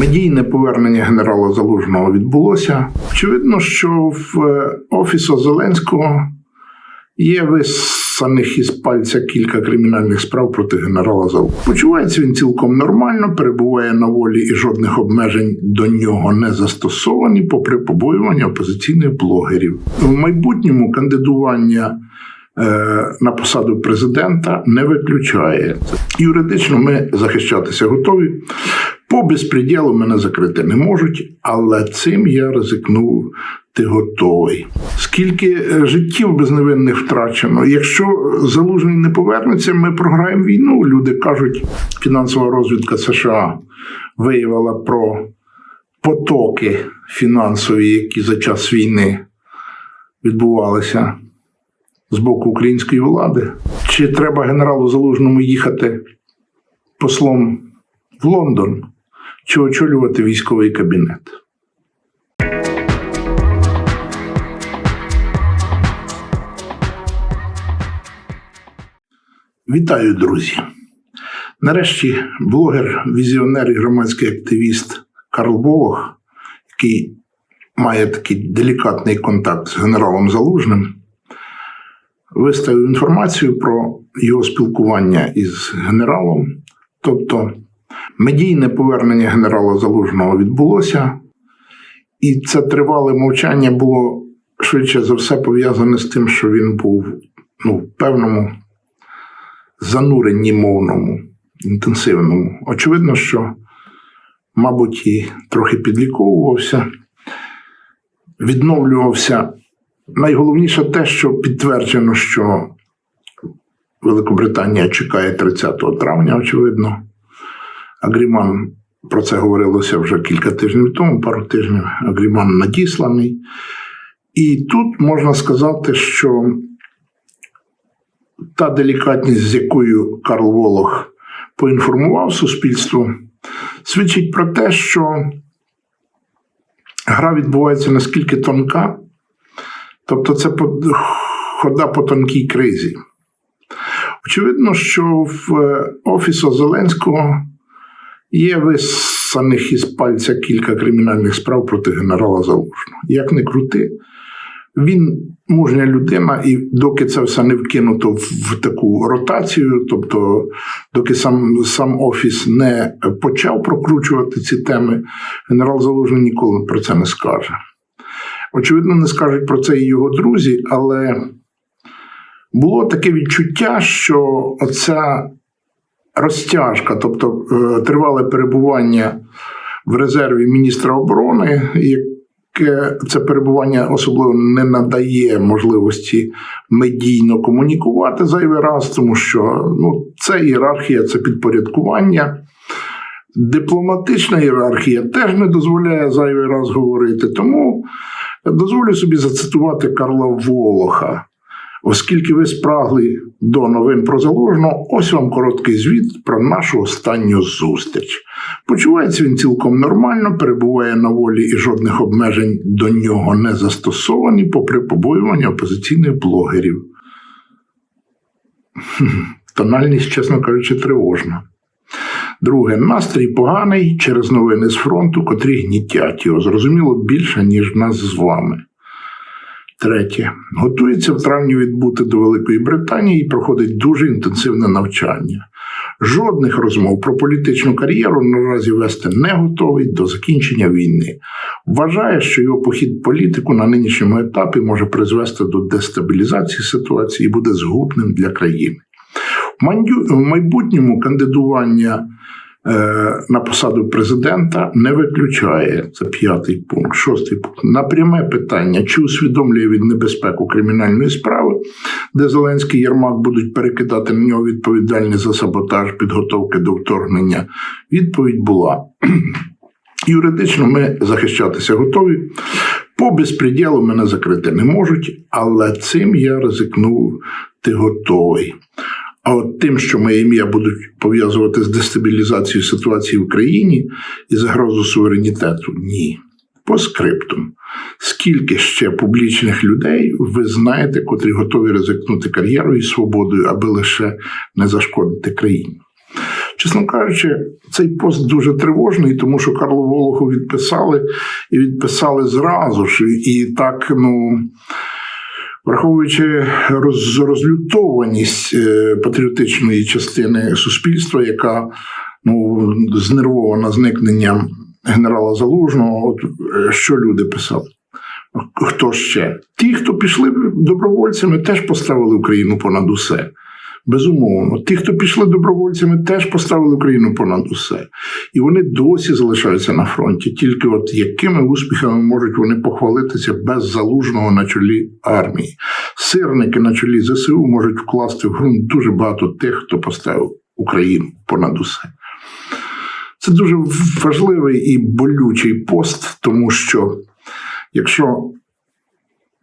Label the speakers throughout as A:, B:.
A: Медійне повернення генерала Залужного відбулося. Очевидно, що в е, офісу Зеленського є висаних із пальця кілька кримінальних справ проти генерала Залужного. Почувається він цілком нормально, перебуває на волі і жодних обмежень до нього не застосовані, попри побоювання опозиційних блогерів. В майбутньому кандидування. е, На посаду президента не виключає юридично. Ми захищатися готові. По безпреділу мене закрити не можуть, але цим я ризикнув. Ти готовий. Скільки е, життів безневинних втрачено? Якщо залужний не повернеться, ми програємо війну. Люди кажуть, фінансова розвідка США виявила про потоки фінансові, які за час війни відбувалися з боку української влади. Чи треба генералу Залужному їхати послом в Лондон чи очолювати військовий кабінет? Вітаю, друзі! Нарешті блогер, візіонер і громадський активіст Карл Волох, який має такий делікатний контакт з генералом Залужним, виставив інформацію про його спілкування із генералом. Тобто медійне повернення генерала Залужного відбулося, і це тривале мовчання було швидше за все пов'язане з тим, що він був ну, в певному зануренні мовному, інтенсивному. Очевидно, що, мабуть, і трохи підліковувався, відновлювався. Найголовніше те, що підтверджено, що Великобританія чекає 30 травня, очевидно. Агріман про це говорилося вже кілька тижнів тому, пару тижнів. Агріман надісланий. І тут можна сказати, що та делікатність, з якою Карл Волох поінформував суспільство, свідчить про те, що гра відбувається наскільки тонка, тобто це хода по тонкій кризі. Очевидно, що в е, офісу Зеленського є висаних із пальця кілька кримінальних справ проти генерала Залужного. Як не крути, він мужня людина, і доки це все не вкинуто в таку ротацію, тобто, доки сам сам офіс не почав прокручувати ці теми, генерал Залужний ніколи про це не скаже. Очевидно, не скажуть про це і його друзі, але було таке відчуття, що оця розтяжка, тобто е, тривале перебування в резерві міністра оборони, яке це перебування особливо не надає можливості медійно комунікувати зайвий раз, тому що ну, це ієрархія, це підпорядкування. Дипломатична ієрархія теж не дозволяє зайвий раз говорити. Тому дозволю собі зацитувати Карла Волоха. Оскільки ви спрагли до новин про залужного, ось вам короткий звіт про нашу останню зустріч. Почувається він цілком нормально, перебуває на волі і жодних обмежень до нього не застосовані, попри побоювання опозиційних блогерів. Тональність, чесно кажучи, тривожна. Друге, настрій поганий через новини з фронту, котрі гнітять його. Зрозуміло більше, ніж нас з вами. Третє. Готується в травні відбути до Великої Британії і проходить дуже інтенсивне навчання. Жодних розмов про політичну кар'єру наразі вести не готовий до закінчення війни. Вважає, що його похід політику на нинішньому етапі може призвести до дестабілізації ситуації і буде згубним для країни. В майбутньому кандидування на посаду президента не виключає це п'ятий пункт. Шостий пункт на пряме питання, чи усвідомлює він небезпеку кримінальної справи, де Зеленський Єрмак будуть перекидати на нього відповідальність за саботаж підготовки до вторгнення. Відповідь була. Юридично ми захищатися готові. По безпреділу мене закрити не можуть, але цим я ризикнув. Ти готовий. А от тим, що моє ім'я будуть пов'язувати з дестабілізацією ситуації в країні і загрозу суверенітету, ні. По скриптум. Скільки ще публічних людей ви знаєте, котрі готові ризикнути кар'єрою і свободою, аби лише не зашкодити країні? Чесно кажучи, цей пост дуже тривожний, тому що Карлу Волоху відписали і відписали зразу ж. І так, ну. Враховуючи роз, розлютованість е, патріотичної частини суспільства, яка ну, знервована зникненням генерала Залужного, от е, що люди писали? Хто ще? Ті, хто пішли добровольцями, теж поставили Україну понад усе. Безумовно, ті, хто пішли добровольцями, теж поставили Україну понад усе. І вони досі залишаються на фронті. Тільки от якими успіхами можуть вони похвалитися без залужного на чолі армії. Сирники на чолі ЗСУ можуть вкласти в ґрунт дуже багато тих, хто поставив Україну понад усе. Це дуже важливий і болючий пост, тому що якщо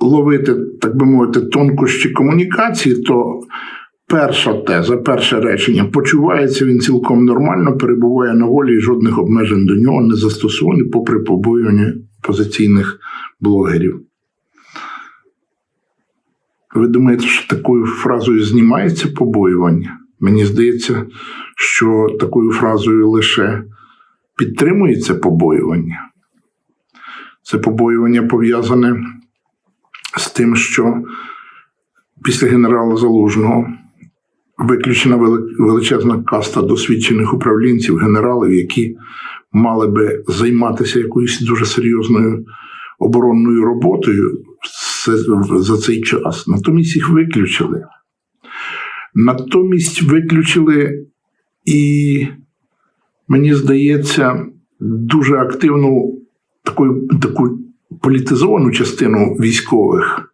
A: ловити, так би мовити, тонкощі комунікації, то перша теза, перше речення почувається він цілком нормально, перебуває на волі і жодних обмежень до нього не застосовані, попри побоювання позиційних блогерів. Ви думаєте, що такою фразою знімається побоювання? Мені здається, що такою фразою лише підтримується побоювання. Це побоювання пов'язане з тим, що після генерала Залужного виключена величезна каста досвідчених управлінців, генералів, які мали би займатися якоюсь дуже серйозною оборонною роботою за цей час. Натомість їх виключили. Натомість виключили і, мені здається, дуже активну таку, таку політизовану частину військових.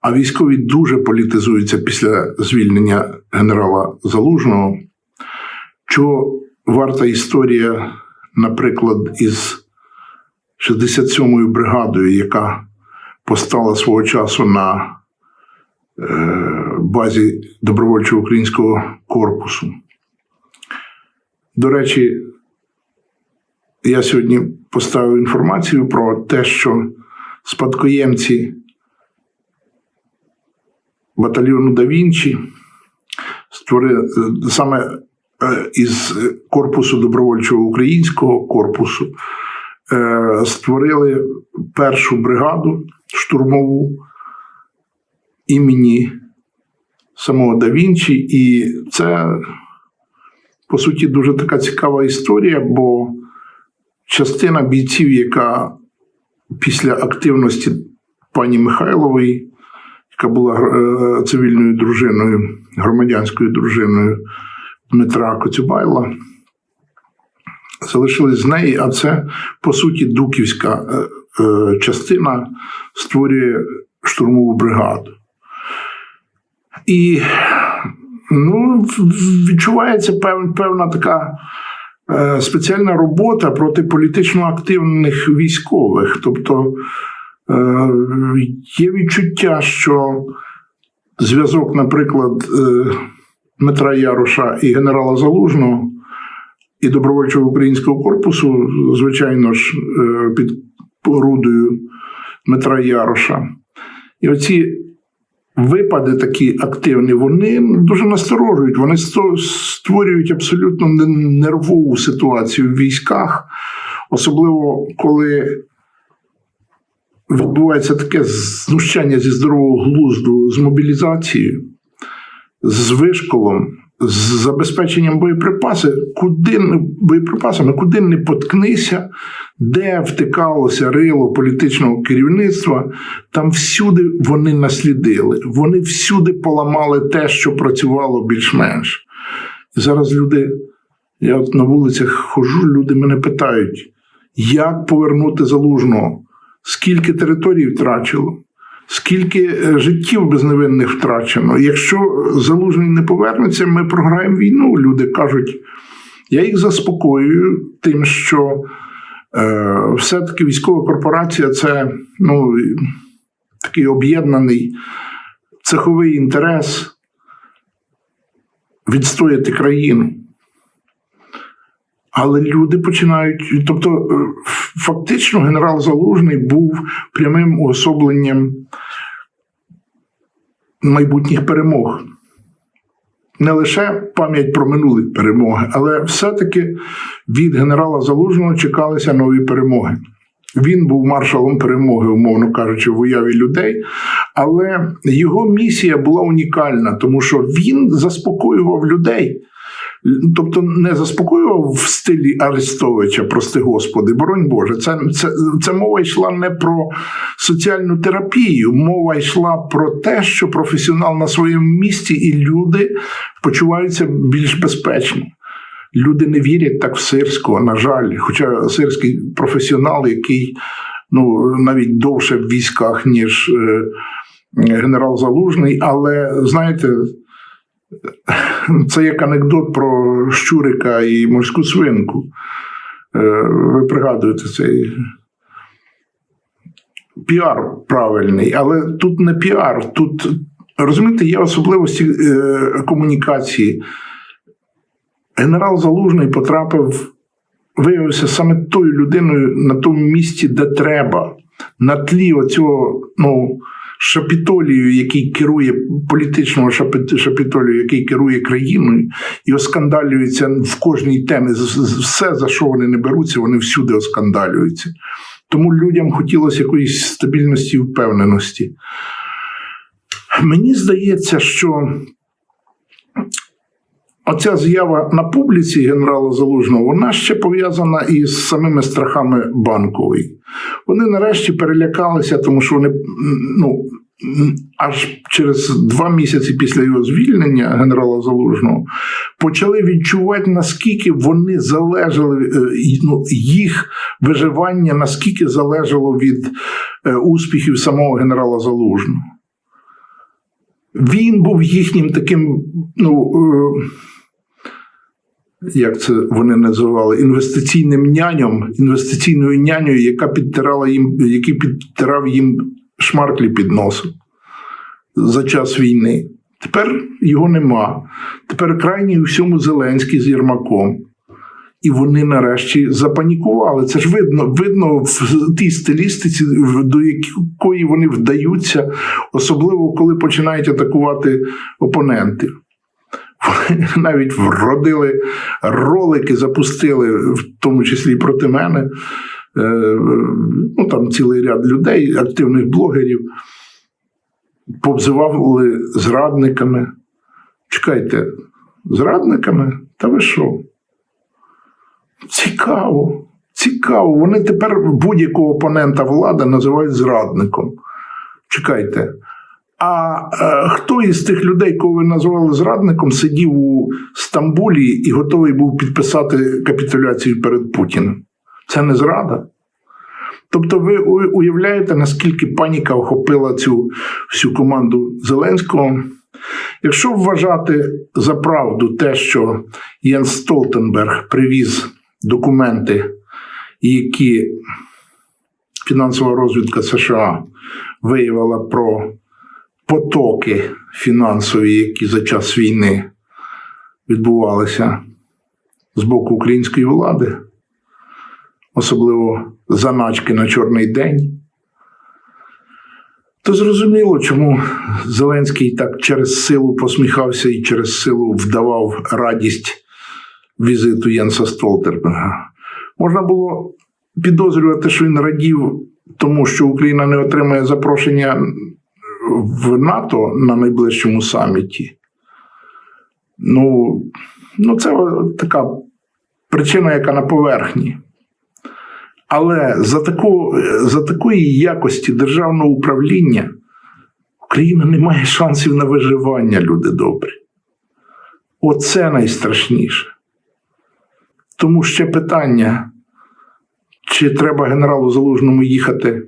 A: А військові дуже політизуються після звільнення генерала Залужного. Що варта історія, наприклад, із 67-ю бригадою, яка постала свого часу на е, базі добровольчого українського корпусу. До речі, я сьогодні поставив інформацію про те, що спадкоємці батальйону Да Вінчі саме е, із корпусу добровольчого українського корпусу, е, створили першу бригаду штурмову імені самого Да Вінчі. І це, по суті, дуже така цікава історія, бо частина бійців, яка після активності пані Михайлової яка була е, цивільною дружиною, громадянською дружиною Дмитра Коцюбайла. Залишились з неї, а це, по суті, Дуківська е, е, частина створює штурмову бригаду. І ну, відчувається певна така спеціальна робота проти політично активних військових. Тобто є відчуття, що зв'язок, наприклад, е, Дмитра Яроша і генерала Залужного і добровольчого українського корпусу, звичайно ж, е, під порудою Дмитра Яроша. І оці випади такі активні, вони дуже насторожують, вони створюють абсолютно нервову ситуацію в військах, особливо коли відбувається таке знущання зі здорового глузду з мобілізацією, з вишколом, з забезпеченням боєприпаси, куди боєприпасами, куди не поткнися, де втикалося рило політичного керівництва, там всюди вони наслідили. Вони всюди поламали те, що працювало більш-менш. Зараз люди, я от на вулицях хожу, люди мене питають, як повернути залужного скільки територій втрачило, скільки е, життів безневинних втрачено. Якщо залужний не повернеться, ми програємо війну. Люди кажуть, я їх заспокоюю тим, що е, все-таки військова корпорація це ну, такий об'єднаний цеховий інтерес відстояти країну. Але люди починають. Тобто, е, фактично, генерал Залужний був прямим уособленням майбутніх перемог. не лише пам'ять про минулі перемоги, але все-таки від генерала Залужного чекалися нові перемоги. Він був маршалом перемоги, умовно кажучи, в уяві людей, але його місія була унікальна, тому що він заспокоював людей. Тобто не заспокоював в стилі Арестовича, прости господи, боронь Боже. Це, це, це мова йшла не про соціальну терапію, мова йшла про те, що професіонал на своєму місці і люди почуваються більш безпечно. Люди не вірять так в сирського, на жаль. Хоча сирський професіонал, який ну, навіть довше в військах, ніж е, генерал Залужний, але знаєте. Це як анекдот про щурика і морську свинку. Е, ви пригадуєте цей піар правильний, але тут не піар. Тут розумієте, є особливості е, комунікації. Генерал Залужний потрапив, виявився саме тою людиною на тому місці, де треба, на тлі оцього, ну шапітолію, який керує політичного шапітолію, який керує країною, і оскандалюється в кожній темі. Все, за що вони не беруться, вони всюди оскандалюються. Тому людям хотілося якоїсь стабільності і впевненості. Мені здається, що оця з'ява на публіці генерала Залужного, вона ще пов'язана із самими страхами банкової. Вони нарешті перелякалися, тому що вони ну, аж через два місяці після його звільнення генерала Залужного почали відчувати, наскільки вони залежали, е, ну, їх виживання, наскільки залежало від е, успіхів самого генерала Залужного. Він був їхнім таким, ну. Е, як це вони називали, інвестиційним няням, інвестиційною нянею, яка підтирала їм, який підтирав їм шмарклі під носом за час війни. Тепер його нема. Тепер крайній у всьому Зеленський з Єрмаком. І вони нарешті запанікували. Це ж видно видно в тій стилістиці, до якої вони вдаються, особливо коли починають атакувати опонентів. Навіть вродили ролики, запустили, в тому числі проти мене. Е, ну Там цілий ряд людей, активних блогерів, повзивали зрадниками. Чекайте, зрадниками? Та ви що? Цікаво, цікаво. Вони тепер будь-якого опонента влади називають зрадником. Чекайте. А е, хто із тих людей, кого ви назвали зрадником, сидів у Стамбулі і готовий був підписати капітуляцію перед Путіним? Це не зрада. Тобто, ви уявляєте, наскільки паніка охопила цю всю команду Зеленського? Якщо вважати за правду те, що Єн Столтенберг привіз документи, які фінансова розвідка США виявила про потоки фінансові, які за час війни відбувалися з боку української влади, особливо заначки на чорний день, то зрозуміло, чому Зеленський так через силу посміхався і через силу вдавав радість візиту Єнса Столтерберга. Можна було підозрювати, що він радів тому, що Україна не отримає запрошення в НАТО на найближчому саміті. Ну, ну це така причина, яка на поверхні. Але за таку, за такої якості державного управління Україна не має шансів на виживання, люди добрі. Оце найстрашніше. Тому ще питання, чи треба генералу Залужному їхати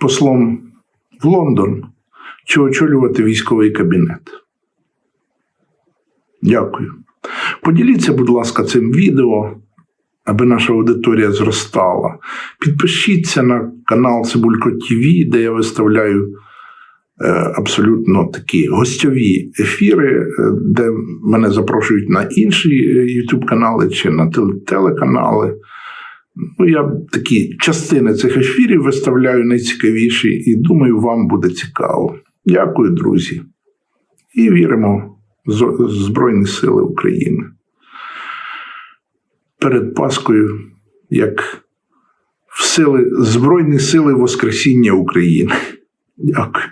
A: послом в Лондон чи очолювати військовий кабінет. Дякую. Поділіться, будь ласка, цим відео, аби наша аудиторія зростала. Підпишіться на канал Цибулько ТВ, де я виставляю е, абсолютно такі гостьові ефіри, е, де мене запрошують на інші е, YouTube канали чи на телеканали. Ну, я такі частини цих ефірів виставляю найцікавіші, і думаю, вам буде цікаво. Дякую, друзі. І віримо в Збройні Сили України. Перед Паскою, як в сили, Збройні Сили Воскресіння України. Дякую.